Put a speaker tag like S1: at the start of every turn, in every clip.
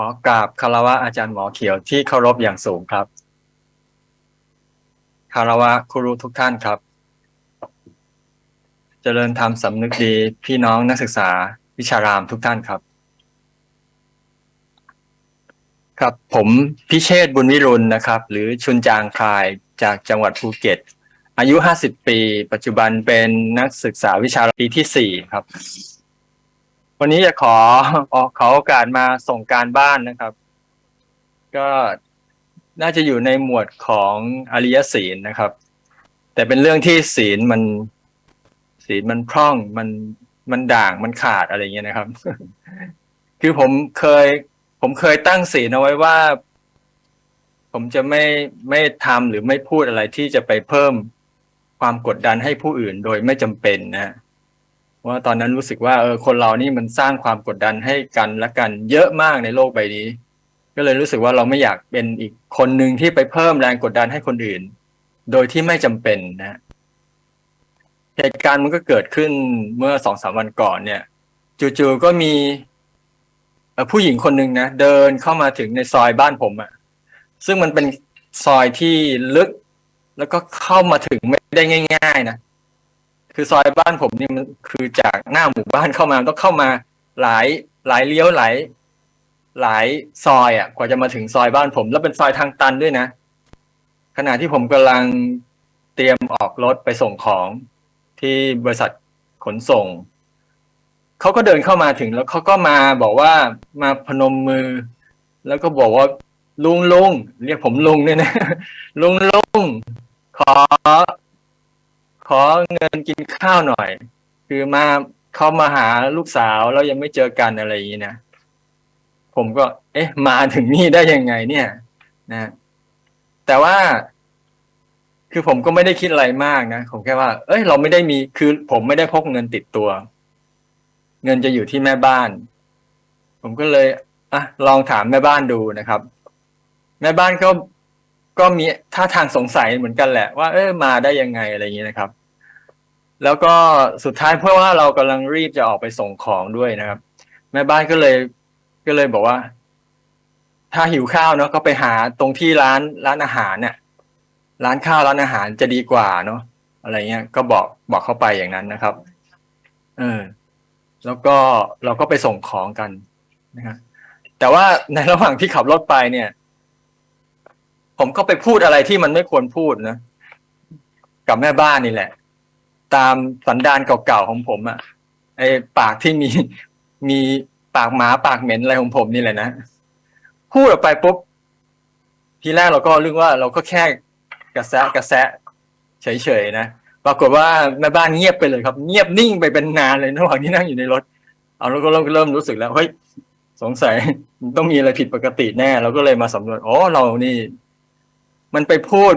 S1: ขอกราบคารวะอาจารย์หมอเขียวที่เคารพอย่างสูงครับ คารวะครูทุกท่านครับ เจริญธรรมสำนึกดีพี่น้องนักศึกษาวิชารามทุกท่านครับ ครับผมพิเชษบุญวิรุณนะครับ หรือชุนจางคลายจากจังหวัดภูเก็ต อายุ 50 ปี ปัจจุบันเป็นนักศึกษาวิชาปีที่ 4 ครับ วันนี้จะขอออขอโอกาสมาส่งการบ้านนะครับ ก็น่าจะอยู่ในหมวดของอริยศีลนะครับ แต่เป็นเรื่องที่ศีลมันศีลมันพร่องมันมันด่างมันขาดอะไรเงี้ยนะครับ คือผมเคย ผมเคยตั้งศีลเอาไว้ว่า ผมจะไม่ไม่ทำหรือไม่พูดอะไรที่จะไปเพิ่มความกดดันให้ผู้อื่นโดยไม่จำเป็นนะ ว่าตอนนั้นรู้สึกว่าเออคนเรานี่มันสร้างความกดดันให้กันและกันเยอะมากในโลกใบนี้ ก็เลยรู้สึกว่าเราไม่อยากเป็นอีกคนหนึ่งที่ไปเพิ่มแรงกดดันให้คนอื่น โดยที่ไม่จำเป็นนะเหตุการณ์มันก็เกิดขึ้นเมื่อสองสามวันก่อนเนี่ยจู่ๆก็มีผู้หญิงคนหนึ่งนะเดินเข้ามาถึงในซอยบ้านผมอะ่ะ ซึ่งมันเป็นซอยที่ลึก แล้วก็เข้ามาถึงไม่ได้ง่าย ๆ นะ คือซอยบ้านผมนี่มันคือจากหน้าหมู่บ้านเข้ามาต้องเข้ามาหลายหลายเลี้ยวหลายหลายซอยอะ กว่าจะมาถึงซอยบ้านผม แล้วเป็นซอยทางตันด้วยนะ ขณะที่ผมกำลังเตรียมออกรถไปส่งของที่บริษัทขนส่งเขาก็เดินเข้ามาถึงแล้วเขาก็มาบอกว่ามาพนมมือ แล้วก็บอกว่าลุงลุงเรียกผมลุงเนี่ยนะลุงลุงขอ ขอเงินกินข้าวหน่อย คือมาเขามาหาลูกสาวแล้วยังไม่เจอกันอะไรอย่างนี้นะผมก็ เอ๊ะ มาถึงนี่ได้ยังไง เนี่ย นะ แต่ว่า คือผมก็ไม่ได้คิดอะไรมากนะผมแค่ว่า เอ้ย เราไม่ได้มีคือผมไม่ได้พกเงินติดตัว เงินจะอยู่ที่แม่บ้าน ผมก็เลยอะลองถามแม่บ้านดูนะครับ แม่บ้านก็ก็มีท่าทางสงสัยเหมือนกันแหละว่าเออมาได้ยังไงอะไรอย่างนี้นะครับ แล้วก็สุดท้ายเพื่อว่าเรากำลังรีบจะออกไปส่งของด้วยนะครับ แม่บ้านก็เลยก็เลยบอกว่า ถ้าหิวข้าวเนาะก็ไปหาตรงที่ร้านร้านอาหารเนี่ยร้านข้าวร้านอาหารจะดีกว่าเนาะอะไรเงี้ย ก็บอกบอกเขาไปอย่างนั้นนะครับ เออ แล้วก็เราก็ไปส่งของกันนะครับแต่ว่าในระหว่างที่ขับรถไปเนี่ย ผมก็ไปพูดอะไรที่มันไม่ควรพูดนะกับแม่บ้านนี่แหละ ตามสันดานเก่าๆของผมอะ่ะไอปากที่มีมีปากหมาปากเหม็นอะไรของผมนี่แหละนะพูดออกไปปุ๊บทีแรกเราก็เรื่องว่าเราก็แค่กระแซะกระแซะเฉยๆนะปรากฏว่าแม่บ้านเงียบไปเลยครับ เงียบนิ่งไปเป็นนานเลยระหว่างที่นั่งอยู่ในรถ เอาเราก็เริ่มเริ่มรู้สึกแล้วเฮ้ยสงสัยต้องมีอะไรผิดปกติแน่ เราก็เลยมาสำรวจอ๋อเรานี่ มันไปพูด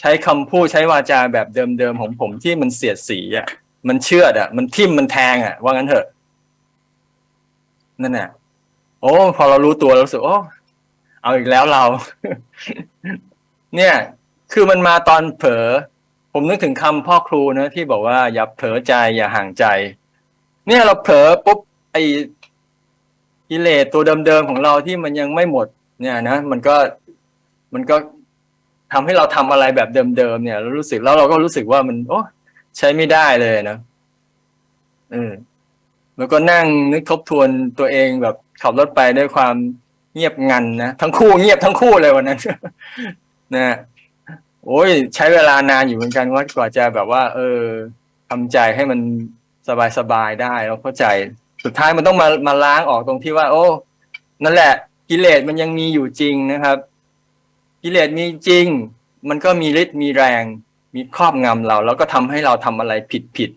S1: ใช้คำพูดใช้วาจาแบบเดิมๆของผมที่มันเสียดสีอะ มันเชื่อดอะ มันทิ่มมันแทงอะ ว่างั้นเถอะ นั่นแหละโอ้พอเรารู้ตัวเราสึกโอ้เอาอีกแล้วเรา เนี่ย คือมันมาตอนเผลอผมนึกถึงคำพ่อครูนะที่บอกว่าอย่าเผลอใจอย่าห่างใจ เนี่ยเราเผลอปุ๊บไอ้กิเลสตัวเดิมๆของเราที่มันยังไม่หมด เนี่ยนะมันก็มันก็ ทำให้เราทำอะไรแบบเดิมๆเนี่ยเรารู้สึกแล้วเราก็รู้สึกว่ามัน โอ้ใช้ไม่ได้เลยนะเออแล้วก็นั่งนึกทบทวนตัวเองแบบขับรถไปด้วยความเงียบงันนะทั้งคู่เงียบทั้งคู่เลยวันนั้นนะโอ้ยใช้เวลานานอยู่เหมือนกันว่ากว่าจะแบบว่า เออทำใจให้มันสบายๆได้เราเข้าใจสุดท้ายมันต้องมามาล้างออกตรงที่ว่า โอ้ นั่นแหละ กิเลสมันยังมีอยู่จริงนะครับ กิเลสมีจริง มันก็มีฤทธิ์มีแรง มีครอบงำเรา แล้วก็ทำให้เราทำอะไรผิดผิด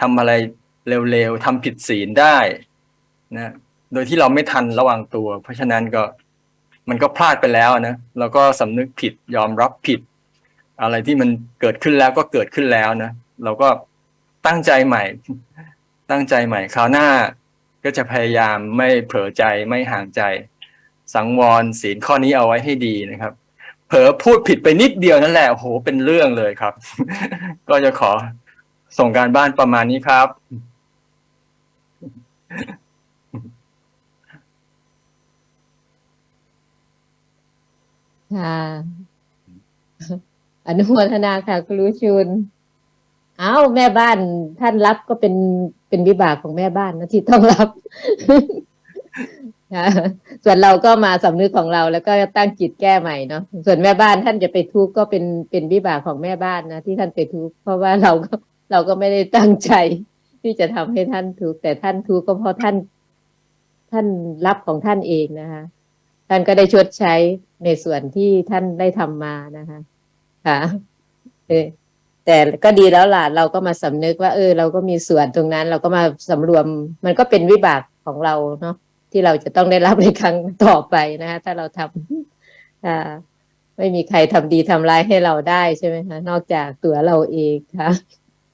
S1: ทำอะไรเร็วๆทำผิดศีลได้นะโดยที่เราไม่ทันระวังตัว เพราะฉะนั้นก็มันก็พลาดไปแล้วนะเราก็สำนึกผิดยอมรับผิด อะไรที่มันเกิดขึ้นแล้วก็เกิดขึ้นแล้วนะเราก็ตั้งใจใหม่ ตั้งใจใหม่คราวหน้าก็จะพยายามไม่เผลอใจไม่ห่างใจ สังวรศีลข้อนี้เอาไว้ให้ดีนะครับ ผลอพูดผิดไปนิดเดียวนั่นแหละโอ้โหเป็นเรื่องเลยครับ ก็จะขอส่งการบ้านประมาณนี้ครับ
S2: ค่ะอนุโมทนาค่ะครูชุน เอ้าแม่บ้านท่านรับก็เป็นเป็นวิบากของแม่บ้านนะที่ต้องรับ ส่วนเราก็มาสำนึกของเราแล้วก็ตั้งจิตแก้ใหม่เนาะส่วนแม่บ้านท่านจะไปทุกข์ก็เป็นเป็นวิบากของแม่บ้านนะที่ท่านไปทุกข์เพราะว่าเราก็เราก็ไม่ได้ตั้งใจ ที่จะทำให้ท่านทุกข์แต่ท่านทุกข์ก็เพราะท่าน ท่านรับของท่านเองนะคะท่านก็ได้ชดใช้ในส่วนที่ท่านได้ทำมานะคะค่ะเออแต่ก็ดีแล้วล่ะเราก็มาสำนึกว่า เออ เราก็มีส่วนตรงนั้น เราก็มาสำรวม มันก็เป็นวิบากของเราเนาะ ที่เราจะต้องได้รับในครั้งต่อไปนะคะถ้าเราทำอ่าไม่มีใครทำดีทำร้ายให้เราได้ใช่ไหมคะนอกจากตัวเราเองค่ะ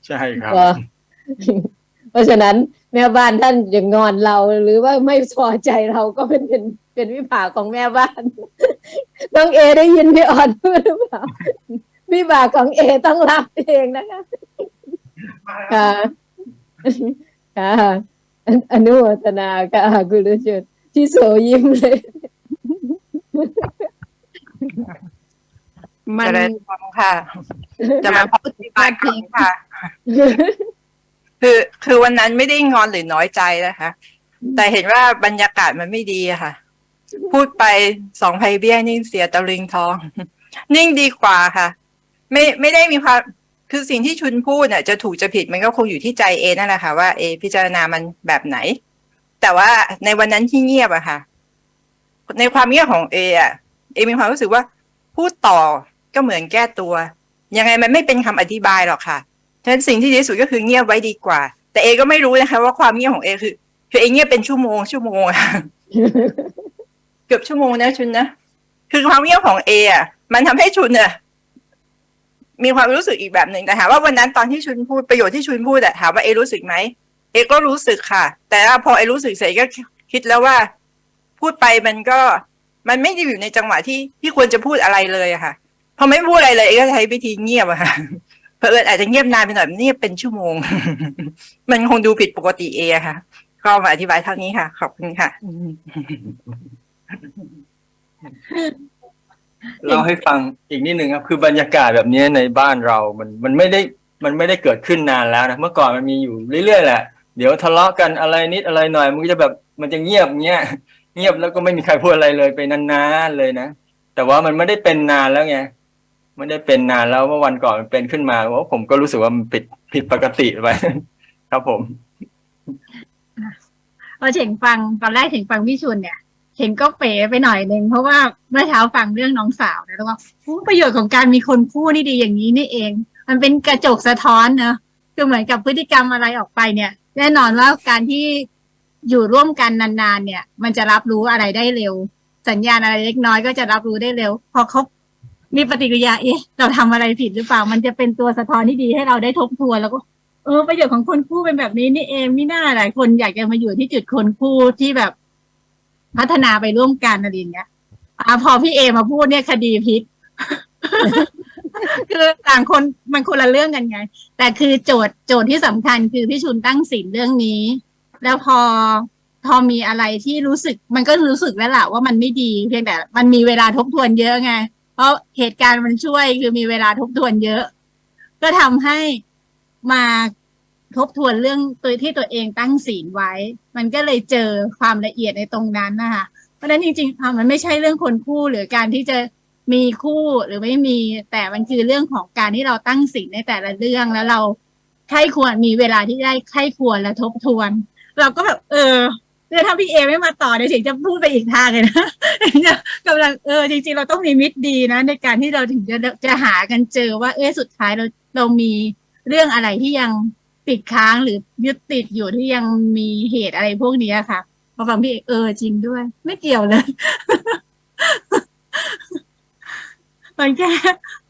S1: ใช่ครับ
S2: ก็เพราะฉะนั้นแม่บ้านท่านอย่างงอนเราหรือว่าไม่พอใจเราก็เป็นเป็นเป็นวิบากของแม่บ้านน้องเอได้ยินพี่ออนพูดหรือเปล่าวิบากของเอต้องรับเองนะคะค่ะค่ะ ออนุโมทนาค่ะกุลชนที่โสยิ้มเลย
S3: มัน
S4: เจริญพรค่ะ จะมาพูดที่บ้านพิงค่ะ คือคือวันนั้นไม่ได้งอนหรือน้อยใจนะคะ แต่เห็นว่าบรรยากาศมันไม่ดีอะค่ะ พูดไปสองไพเบี้ยนิ่งเสียตะลึงทอง นิ่งดีกว่าค่ะ ไม่ไม่ได้มีความ คือสิ่งที่ชุนพูดเนี่ยจะถูกจะผิดมันก็คงอยู่ที่ใจเอนั่นแหละค่ะว่าเอพิจารณามันแบบไหน แต่ว่าในวันนั้นที่เงียบอะค่ะ ในความเงียบของเออะเอมีความรู้สึกว่า พูดต่อก็เหมือนแก้ตัว ยังไงมันไม่เป็นคำอธิบายหรอกค่ะฉะนั้นสิ่งที่ดีที่สุดก็คือเงียบไว้ดีกว่า แต่เอก็ไม่รู้นะคะ ว่าความเงียบของเอคือคือเอเงียบเป็นชั่วโมงชั่วโมงอะเกือบชั่วโมงนะชุนนะคือความเงียบของเออะมันทำให้ชุนเนี่ย มีความรู้สึกอีกแบบหนึ่งแต่ถามว่าวันนั้นตอนที่ชุนพูดประโยชน์ที่ชุนพูดอะถามว่าเอรู้สึกไหมเอก็รู้สึกค่ะ แต่พอเอรู้สึกเสร็จก็คิดแล้วว่า พูดไปมันก็มันไม่ได้อยู่ในจังหวะที่ที่ควรจะพูดอะไรเลยอะค่ะพอไม่พูดอะไรเลยเอก็ใช้วิธีเงียบอะค่ะเพอเอิญอาจจะเงียบนานไปหน่อยเงียบเป็นชั่วโมง มันคงดูผิดปกติเอะค่ะ ก็มาอธิบายเท่านี้ค่ะ ขอบคุณค่ะ
S1: เล่าให้ฟังอีกนิดหนึ่งครับคือบรรยากาศแบบนี้ในบ้านเรามันมันไม่ได้มันไม่ได้เกิดขึ้นนานแล้วนะเมื่อก่อนมันมีอยู่เรื่อยๆแหละ เดี๋ยวทะเลาะกันอะไรนิดอะไรหน่อย มันก็จะแบบมันจะเงียบเงี้ยเงียบแล้วก็ไม่มีใครพูดอะไรเลยไปนานๆเลยนะแต่ว่ามันไม่ได้เป็นนานแล้วไงไม่ได้เป็นนานแล้วเมื่อวันก่อนมันเป็นขึ้นมาว่าผมก็รู้สึกว่ามันผิดผิดปกติไปครับผม
S3: พอเฉ่งฟังตอนแรกเฉ่งฟังพี่ชุนเนี่ย เฉ่งก็เป๋ไปหน่อยนึงเพราะว่าเมื่อเช้าฟังเรื่องน้องสาวนะแล้วก็ประโยชน์ของการมีคนคู่นี่ดีอย่างนี้นี่เอง มันเป็นกระจกสะท้อนเนอะคือเหมือนกับพฤติกรรมอะไรออกไปเนี่ย แน่นอนว่าการที่อยู่ร่วมกันนานๆ เนี่ย มันจะรับรู้อะไรได้เร็ว สัญญาณอะไรเล็กน้อยก็จะรับรู้ได้เร็ว พอเขามีปฏิกิริยาเอ๊ะเราทำอะไรผิดหรือเปล่า มันจะเป็นตัวสะท้อนที่ดีให้เราได้ทบทวนแล้วก็เออประโยชน์ของคนคู่เป็นแบบนี้นี่เองไม่น่าหลายคนอยากจะมาอยู่ที่จุดคนคู่ที่แบบ พัฒนาไปร่วมกันอะไรอย่างเงี้ยอ่าพอพี่เอมาพูดเนี่ยคดีพลิกคือต่างคนมันคนละเรื่องกันไง แต่คือโจทย์โจทย์ที่สำคัญคือพี่ชุนตั้งสินเรื่องนี้ แล้วพอพอมีอะไรที่รู้สึก มันก็รู้สึกแล้วล่ะว่ามันไม่ดี เพียงแต่ มันมีเวลาทบทวนเยอะไง เพราะเหตุการณ์มันช่วยคือมีเวลาทบทวนเยอะ ก็ทำให้มา ทบทวนเรื่องตัวที่ตัวเองตั้งศีลไว้ มันก็เลยเจอความละเอียดในตรงนั้นนะคะเพราะฉะนั้นจริงๆมันไม่ใช่เรื่องคนคู่หรือการที่จะมีคู่หรือไม่มีแต่มันคือเรื่องของการที่เราตั้งศีลในแต่ละเรื่องแล้วเราใครควรมีเวลาที่ได้ใครควรและทบทวน เราก็แบบเออเนี่ยถ้าพี่เอไม่มาต่อเดี๋ยวเฉยจะพูดไปอีกทางเลยนะกำลังเออจริงๆ เราต้องมีมิตรดีนะ ในการที่เราถึงจะจะหากันเจอว่าเออสุดท้ายเราเรามีเรื่องอะไรที่ยัง ติดค้างหรือยึดติดอยู่ที่ยังมีเหตุอะไรพวกนี้ค่ะพอฟังพี่เอกเออจริงด้วย ไม่เกี่ยวเลยมันแค่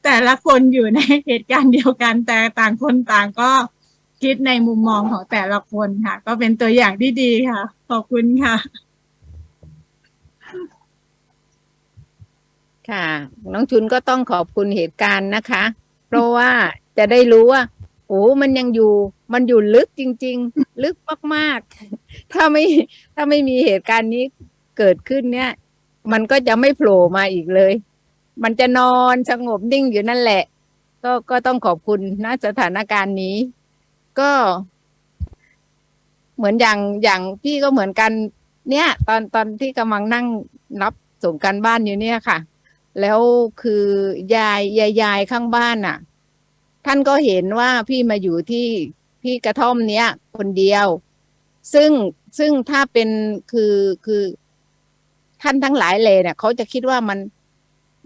S3: แต่ละคนอยู่ในเหตุการณ์เดียวกัน แต่ต่างคนต่างก็คิดในมุมมองของแต่ละคนค่ะ ก็เป็นตัวอย่างที่ดีค่ะ ขอบคุณค่ะ
S2: ค่ะ น้องชุนก็ต้องขอบคุณเหตุการณ์นะคะ เพราะว่าจะได้รู้ว่า โอ้มันยังอยู่ มันอยู่ลึกจริง ๆ ลึกมากๆ ถ้าไม่ถ้าไม่มีเหตุการณ์นี้เกิดขึ้นเนี่ย มันก็จะไม่โผล่มาอีกเลย
S5: มันจะนอนสงบนิ่งอยู่นั่นแหละ ก็ก็ต้องขอบคุณนะสถานการณ์นี้ ก็ เหมือนอย่างอย่างพี่ก็เหมือนกัน เนี่ย ตอนตอนที่กำลังนั่งรับส่งการบ้านอยู่เนี่ยค่ะ แล้วคือยายยายยายข้างบ้านน่ะ ท่านก็เห็นว่าพี่มาอยู่ที่ที่กระท่อมเนี้ย คนเดียว ซึ่งซึ่งถ้าเป็นคือคือท่านทั้งหลายเลยเนี่ยเขาจะคิดว่ามัน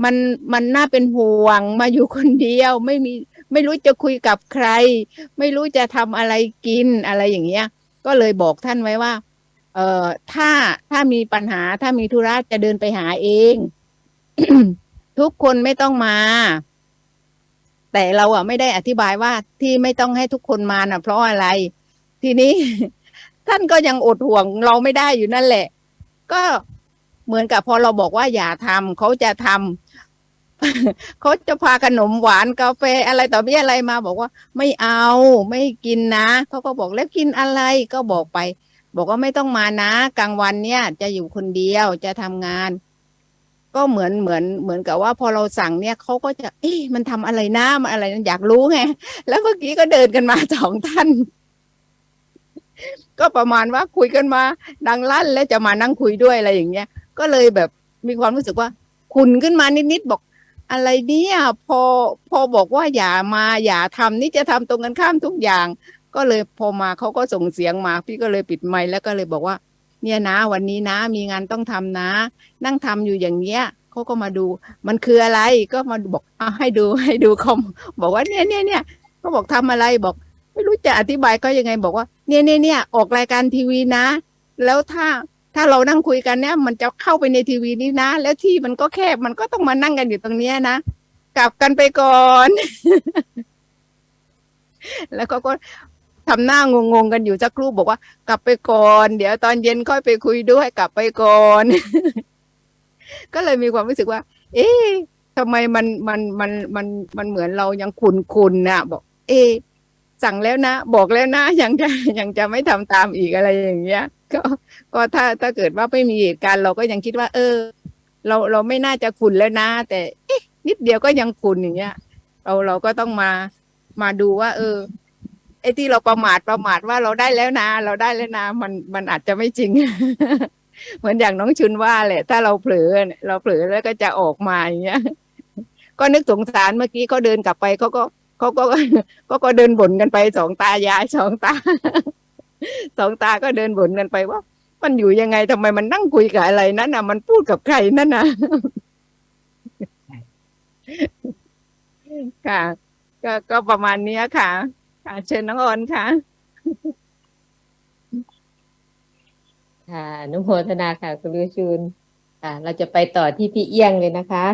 S5: มันมันน่าเป็นห่วงมาอยู่คนเดียว ไม่มีไม่รู้จะคุยกับใคร ไม่รู้จะทำอะไรกินอะไรอย่างเงี้ย ก็เลยบอกท่านไว้ว่า เอ่อถ้าถ้ามีปัญหาถ้ามีธุระจะเดินไปหาเอง ทุกคนไม่ต้องมา แต่เราอะไม่ได้อธิบายว่าที่ไม่ต้องให้ทุกคนมาน่ะ เพราะอะไร ทีนี้ ท่านก็ยังอดห่วงเราไม่ได้อยู่นั่นแหละ ก็เหมือนกับพอเราบอกว่าอย่าทำเขาจะทำเขาจะพาขนมหวานกาแฟอะไรต่อมีอะไรมา บอกว่า ไม่เอาไม่กินนะเขาก็บอกแล้วกินอะไรก็บอกไป บอกว่าไม่ต้องมานะ กลางวันเนี่ย จะอยู่คนเดียวจะทำงาน ก็เหมือนเหมือนเหมือนกับว่าพอเราสั่งเนี่ยเขาก็จะ เอ๊ะมันทำอะไรนะมันอะไรนะอยากรู้ไงแล้วเมื่อกี้ก็เดินกันมาสองท่าน ก็ประมาณว่าคุยกันมาดังลั่นแล้วจะมานั่งคุยด้วยอะไรอย่างเงี้ย ก็เลยแบบมีความรู้สึกว่าขุนขึ้นมานิดๆบอกอะไรเนี่ยพอพอบอกว่าอย่ามาอย่าทำนี่จะทำตรงกันข้ามทุกอย่าง ก็เลยพอมาเขาก็ส่งเสียงมา พี่ก็เลยปิดไมค์แล้วก็เลยบอกว่า เนี่ยนะ วันนี้นะ มีงานต้องทำนะ นั่งทำอยู่อย่างเงี้ยเขาก็มาดู มันคืออะไรก็มาบอกเอาให้ดูให้ดูคอมบอกว่าเนี่ยเนี่ยเนี่ยเขาบอกทำอะไรบอก ไม่รู้จะอธิบายก็ยังไงบอกว่า เนี่ยเนี่ยเนี่ยออกรายการทีวีนะ แล้วถ้าถ้าเรานั่งคุยกันเนี่ย มันจะเข้าไปในทีวีนี้นะ แล้วที่มันก็แคบมันก็ต้องมานั่งกันอยู่ตรงเนี้ยนะกลับกันไปก่อน แล้วเขาก็ ทำหน้างงๆกันอยู่สักครู่บอกว่ากลับไปก่อน เดี๋ยวตอนเย็นค่อยไปคุยด้วยกลับไปก่อน ก็เลยมีความรู้สึกว่า เอ๊ะทำไมมันมันมันมันมันเหมือนเรายังคุนคุนนะบอก เอ๊ะสั่งแล้วนะ บอกแล้วนะยังจะยังจะไม่ทำตามอีกอะไรอย่างเงี้ย ก็ก็ถ้าถ้าเกิดว่าไม่มีเหตุการณ์เราก็ยังคิดว่า เออ เราเราไม่น่าจะคุนแล้วนะ แต่นิดเดียวก็ยังคุนอย่างเงี้ย เราเราก็ต้องมามาดูว่า เออ ไอ้ที่เราประมาทประมาทว่าเราได้แล้วนะ เราได้แล้วนะมันมันอาจจะไม่จริง เหมือนอย่างน้องชุนว่าแหละ ถ้าเราเผลอเราเผลอแล้วก็จะออกมาอย่างเงี้ย ก็นึกสงสารเมื่อกี้เขาเดินกลับไปเขาก็เขาก็ก็ก็เดินบ่นกันไปสองตายายสองตาสองตาก็เดินบ่นกันไปว่า มันอยู่ยังไงทำไมมันนั่งคุยกับอะไรนั่นน่ะ มันพูดกับใครนั่นน่ะค่ะ ก็ก็ประมาณนี้ค่ะ ค่ะเชิญน้องออนค่ะ
S2: ค่ะอนุโมทนาค่ะ คุณลุชุนค่ะ เราจะไปต่อที่พี่เอี้ยงเลยนะคะ